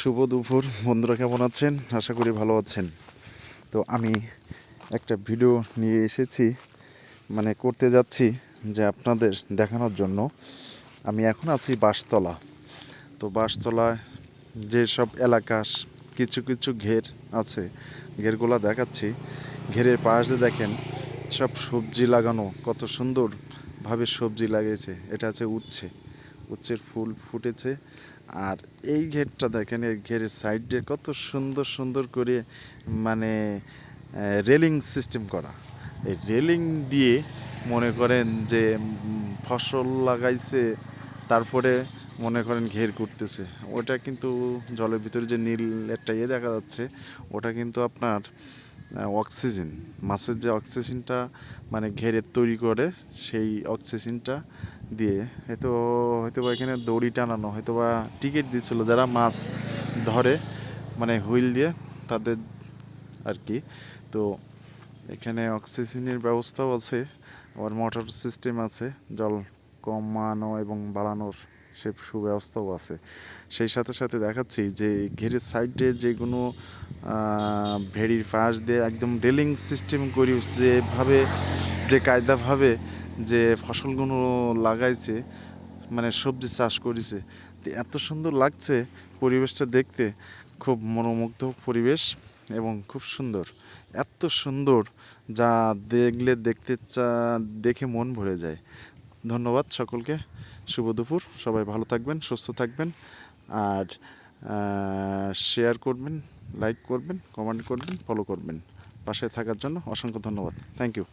শুভ দুপুর। বন্ধুরা কেমন আছেন? আশা করি ভালো আছেন। তো আমি একটা ভিডিও নিয়ে এসেছি মানে করতে যাচ্ছি যে আপনাদের দেখানোর জন্য। আমি এখন আছি বাঁশতলা। তো বাঁশতলায় যেসব এলাকা, কিছু কিছু ঘের আছে, ঘেরগুলো দেখাচ্ছি। ঘেরের পাশ দিয়ে দেখেন, সব সবজি লাগানো, কত সুন্দরভাবে সবজি লাগিয়েছে। এটা আছে উচ্ছে। উচ্ছের ফুল ফুটেছে। আর এই ঘেরটা দেখেন, এই ঘেরের সাইডে কত সুন্দর সুন্দর করে মানে রেলিং সিস্টেম করা। এই রেলিং দিয়ে মনে করেন যে ফসল লাগাইছে, তারপরে মনে করেন ঘের করতেছে। ওটা কিন্তু জলের ভিতরে যে নীল একটা ইয়ে দেখা যাচ্ছে, ওটা কিন্তু আপনার অক্সিজেন মাছের যে অক্সিজেনটা মানে ঘেরে তৈরি করে, সেই অক্সিজেনটা দিয়ে, হয়তো হয়তো বা এখানে দড়ি টানানো হয়তো বা টিকিট দিচ্ছিল যারা মাছ ধরে মানে হুইল দিয়ে তাদের আর কি। তো এখানে অক্সিজেনের ব্যবস্থাও আছে, আবার মোটর সিস্টেম আছে, জল কমানো এবং বাড়ানোর সে সুব্যবস্থাও আছে। সেই সাথে সাথে দেখাচ্ছি যে ঘেরের সাইডে যে কোনো ভেড়ির পাশ দিয়ে একদম রেলিং সিস্টেম করি যেভাবে যে কায়দাভাবে যে ফসলগুলো লাগাইছে মানে সবজি চাষ করেছে, তো এত সুন্দর লাগছে পরিবেশটা দেখতে। খুব মনোমুগ্ধ পরিবেশ এবং খুব সুন্দর। এত সুন্দর যা দেখলে দেখতে চা, দেখে মন ভরে যায়। ধন্যবাদ সকলকে। শুভ দুপুর। সবাই ভালো থাকবেন, সুস্থ থাকবেন। আর শেয়ার করবেন লাইক করবেন কমেন্ট করবেন ফলো করবেন। পাশে থাকার জন্য অসংখ্য ধন্যবাদ। Thank you